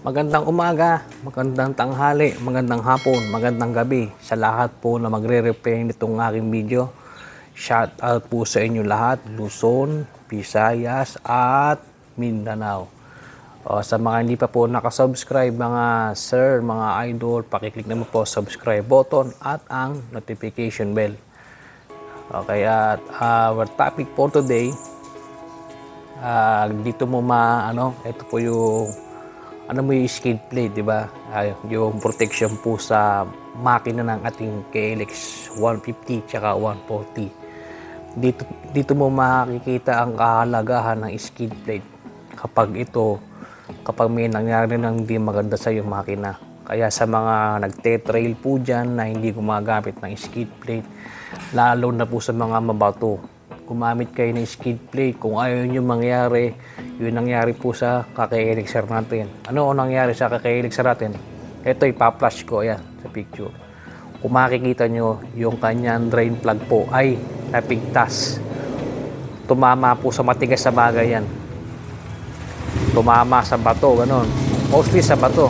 Magandang umaga, magandang tanghali, magandang hapon, magandang gabi sa lahat po na magre-replay nitong aking video. Shout out po sa inyo lahat, Luzon, Visayas at Mindanao. O, sa mga hindi pa po nakasubscribe mga sir, mga idol, pakiclick naman po subscribe button at ang notification bell. Okay, at uh, our topic for today, ah, dito mo ma, ano, ito po yung, ano mo yung skid plate, di ba? Ah, yung protection po sa makina ng ating KLX 150 tsaka 140. Dito, dito mo makikita ang kahalagahan ng skid plate kapag ito, kapag may nangyari ng hindi maganda sa iyong makina. Kaya sa mga nagte-trail po dyan na hindi gumagamit ng skid plate, lalo na po sa mga mabato, gumamit kayo ng skid plate. Kung ayaw nyo mangyari, yun nangyari po sa kaka-elixir natin. Ano ang nangyari sa kaka-elixir natin? Ito, ipa-flash ko, ayan, sa picture. Kung makikita nyo, yung kanyang drain plug po ay napigtas. Tumama po sa matigas sa bagay yan. Tumama sa bato, ganun. Mostly sa bato.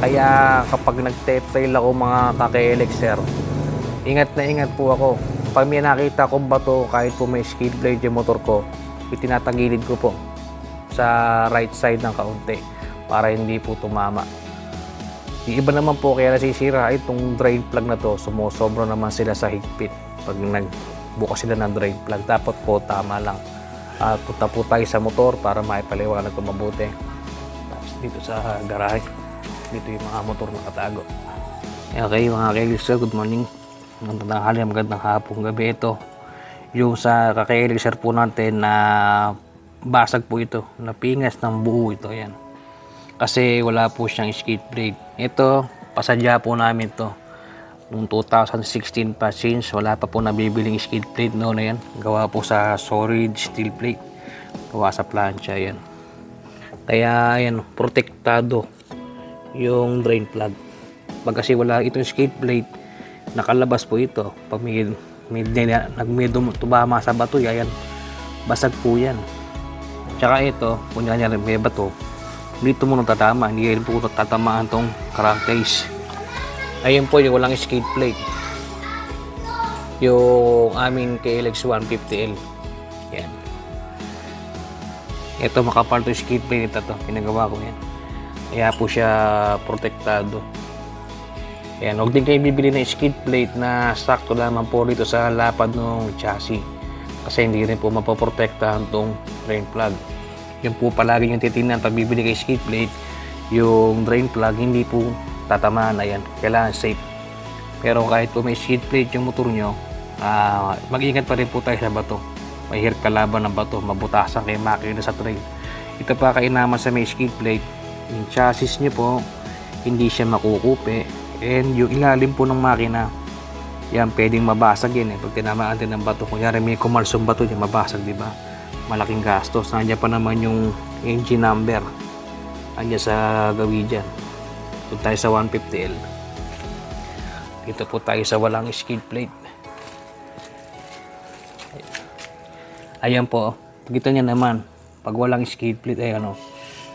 Kaya kapag nagte-trail ako mga kaka-elixir, ingat na ingat po ako. Pag may nakita kong bato, kahit po may skid blade yung motor ko, itinatagilid ko po sa right side ng kaunti para hindi po tumama. Yung iba naman po kaya nasisira ay itong drain plug na to, sumusobro naman sila sa higpit pag nagbukas sila ng drain plug. Dapat po tama lang. At punta po tayo sa motor para maipaliwanag ko mabuti. Tapos dito sa garahe, dito yung mga motor nakatago. Okay, mga kailisir, good morning. Magandang tanghali, magandang hapong gabi ito. Yung sa kakailisir po natin na basag po ito, napingas ng buo ito, yan. Kasi wala po siyang skid plate. Ito, pasadya po namin to. Noong 2016 pa, since wala pa po nabibiling skid plate noon na yan. Gawa po sa solid steel plate. Gawa sa plancha yan. Kaya yan, protektado yung drain plug. Pag kasi wala itong skid plate, nakalabas po ito. Pag may, may, nagmay tumama sa bato, yan, basag po yan. Tsaka ito, kunya niya may bato, dito mo tatama, hindi rin po tatamaan tong crankcase. Ayun po yung walang skid plate. Yung aming KLX 150L. Yan. Ito makapal to skid plate ito. Pinagawa ko yan. Kaya po siya protektado. Yan. Huwag din kayo bibili ng skid plate na sakto lamang po dito sa lapad ng chassis. Kasi hindi rin po mapoprotektahan tong drain plug. Yung po palagi yung titingnan pag bibili kay skid plate, yung drain plug hindi po tatamaan na yan. Kailangan safe. Pero kahit po may skid plate yung motor nyo, ah, mag-ingat pa rin po tayo sa bato. Mahirap kalaban ng bato, mabutasan kayo makina sa trail. Ito pa kainaman sa may skid plate, yung chassis nyo po, hindi siya makukupi. And yung ilalim po ng makina, yan pwedeng mabasag yan eh. Pag tinamaan din ng bato, kunyari may kumalsong bato dyan, mabasag, di ba? Malaking gastos. Nandiyan pa naman yung engine number. Nandiyan sa gawi dyan. Doon tayo sa 150L. Dito po tayo sa walang skid plate. Ayan po. Kita niya naman. Pag walang skid plate, ay ano.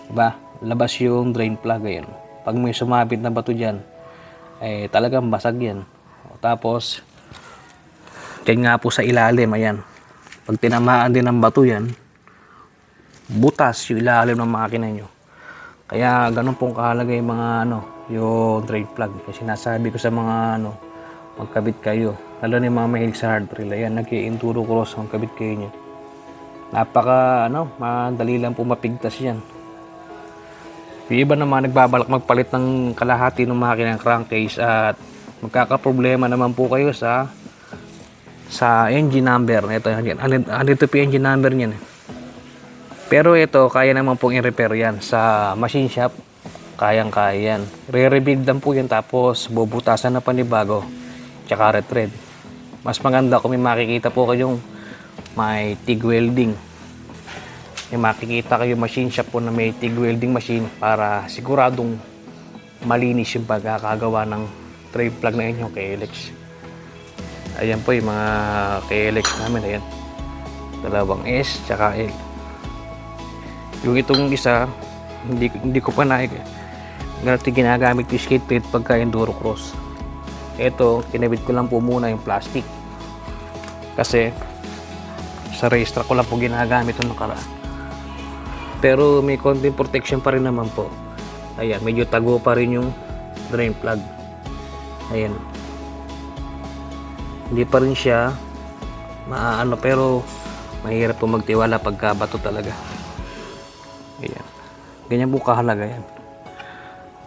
Diba? Labas yung drain plug. Ayan. Pag may sumabit na bato dyan, eh talagang basag yan. O, Tapos, dyan nga po sa ilalim, ayan. Pag tinamaan din ng bato yan, butas yung ilalim ng makina nyo. Kaya ganun pong kahalaga yung mga ano, yung drain plug. Kasi sinasabi ko sa mga ano, magkabit kayo. Lalo na yung mga mahilig sa hard rail. Ayan, nag-enduro cross, magkabit kayo nyo. Napaka, ano, madali lang po mapigtas yan. Yung iba naman nagbabalak magpalit ng kalahati ng makina ng crankcase at magkakaproblema naman po kayo sa sa engine number. Ito. Andito po yung engine number niyan. Pero ito, kaya naman pong i-repair yan sa machine shop. Kayang-kaya yan. Re-rebuild lang po yan tapos bubutasan na panibago. Tsaka retread. Mas maganda kung may makikita po kayong may TIG welding. May makikita kayo machine shop po na may TIG welding machine para siguradong malinis yung pagkakagawa ng tray plug na inyong KLX. Ayan po yung mga KLX namin. Ayan. Dalawang S tsaka L. Yung itong isa, Hindi, hindi ko pa na ganito ginagamit yung skate plate pagka enduro cross. Ito, kinabit ko lang po muna yung plastic. Kasi sa racetrack ko lang po ginagamit ito nakaraan. Pero may konting protection pa rin naman po. Ayan, medyo tago pa rin yung drain plug. Ayan. Hindi pa rin siya maaano pero mahirap po magtiwala pagka bato talaga. Ayan. Ganyan po kahalaga yan.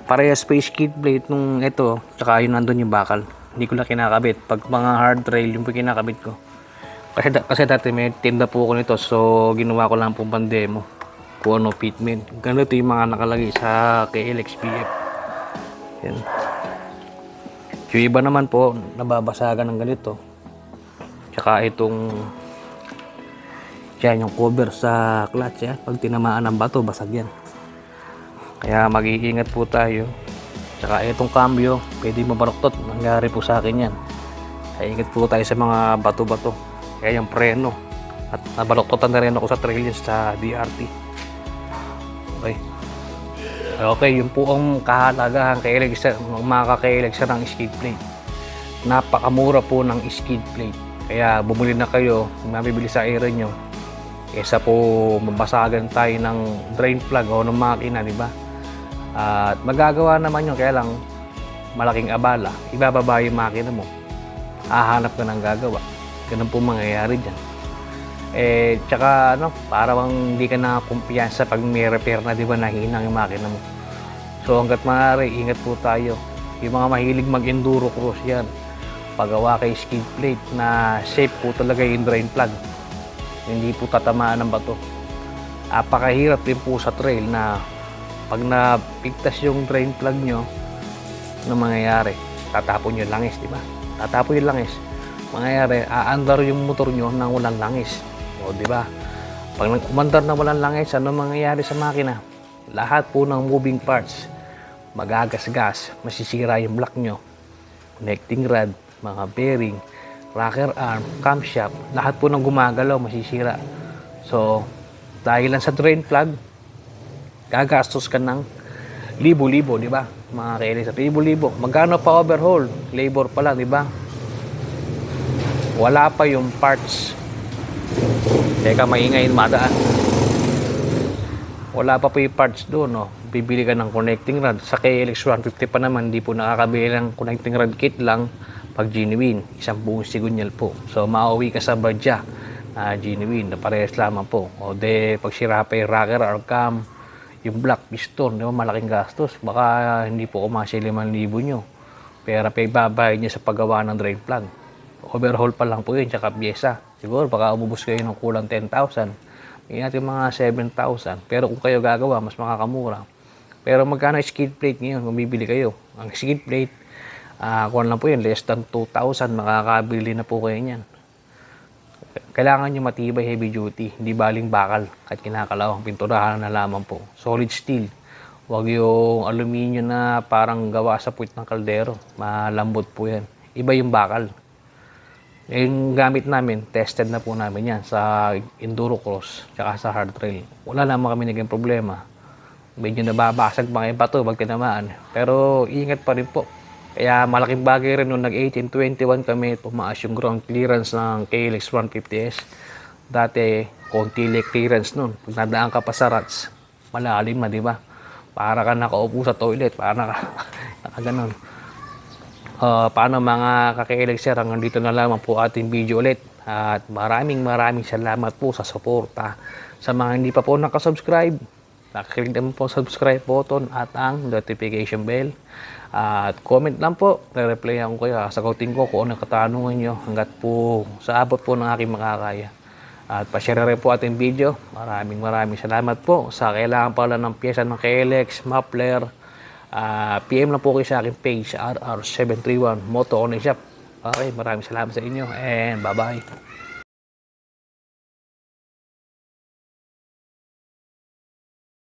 Parehas pa yung skid plate nung ito, tsaka yun nandun yung bakal. Hindi ko na kinakabit. Pag mga hard trail, yung kinakabit ko. Kasi, kasi dati may tinda po ako nito, so ginawa ko lang po pang Kung ano fitment. Ganito yung mga nakalagay sa KLXPF. Yan. Yung iba naman po, nababasagan ng ganito. Tsaka itong yan yung cover sa clutch yan. Pag tinamaan ng bato, basag yan. Kaya mag-iingat po tayo. Tsaka itong cambio, pwede mabaroktot. Nangyari po sa akin yan. Kaya ingat po tayo sa mga bato-bato. Kaya yung preno. At nabaloktotan na rin ako sa trail sa DRT. Okay. Yun po ang kahalagahan kay Alex, mga kakailag sa ng skid plate. Napakamura po ng skid plate. Kaya bumili na kayo, kung mabibili sa area nyo, kesa po mabasagan tayo ng drain plug o ng makina, di ba? At magagawa naman yun, kaya lang malaking abala. Ibababa yung makina mo. Hahanap ka ng gagawa. Ganun po mangyayari dyan. Eh, tsaka ano, parang hindi ka na kumpiyansa pag may repair na, di ba, nahinang yung makina mo. So, hanggat maaari, ingat po tayo. Yung mga mahilig mag-enduro cross yan, pagawa kay skid plate na safe po talaga yung drain plug. Hindi po tatamaan ng bato. Apakahirap din po sa trail na pag napigtas yung drain plug nyo, ano mangyayari? Tatapon yung langis, di ba? Tatapon yung langis. Mangyayari, aandar yung motor nyo nang walang langis. O, di ba? Pag nag- umandar na walang langis, ano mangyayari sa makina? Lahat po ng moving parts, magagasgas, masisira yung block nyo. Connecting rod, mga bearing, rocker arm, camshaft, lahat po ng gumagalaw, masisira. So, dahil lang sa drain plug, gagastos ka ng libo-libo, di ba? Mga kailis libo-libo. Magkano pa overhaul? Labor pa lang, di ba? Wala pa yung parts. Teka, maingay madaan. Wala pa po yung parts doon, no? Bibili ka ng connecting rod. Sa KLX 150 pa naman, hindi po nakakabili ng connecting rod kit lang pag genuine. Isang buong sigunyal po. So, mauwi ka sa Barja na genuine, na parehas lamang po. O de, pag sira pa yung rocker or cam, yung black piston, di ba, malaking gastos. Baka hindi po kumasya 5,000 nyo. Pero pa ibabayad niya sa paggawa ng drain plug. Overhaul pa lang po yun, tsaka pyesa. Siguro baka umubos kayo ng kulang 10,000. May natin mga 7,000. Pero kung kayo gagawa, mas makakamura. Pero magkano skid plate ngayon kung bibili kayo? Ang skid plate, ah kung lang po yun, less than 2,000, makakabili na po kayo niyan. Kailangan nyo matibay heavy duty, hindi baling bakal at kinakalawang pinturahan na lamang po. Solid steel. Huwag yung aluminium na parang gawa sa puwit ng kaldero. Malambot po yan. Iba yung bakal. Yung gamit namin, tested na po namin yan sa enduro cross tsaka sa hard trail. Wala naman kami naging problema. Medyo nababasag mga iba to pag tinamaan. Pero ingat pa rin po. Kaya malaking bagay rin nung nag-1821 kami tumaas yung ground clearance ng KLX 150S. Dati, konti lang clearance nun. Pag nadaan ka pa sa rats, malalim na, di ba? Para ka nakaupo sa toilet, para naka, nakaganon. Uh, paano mga kakailag sir, hanggang dito na lamang po ating video ulit. At maraming maraming salamat po sa suporta. Sa mga hindi pa po nakasubscribe, nakaklik naman po subscribe button at ang notification bell. At comment lang po, re-reply ako kayo. Sagutin ko kung ano katanungan nyo hanggat po sa abot po ng aking makakaya. At pa-share rin po ating video. Maraming maraming salamat po sa kailangan pala ng pyesa ng KLX, Muffler, Ah, PM lang po kayo sa aking page, RR731 Moto Online Shop. Okay, maraming salamat sa inyo and bye-bye.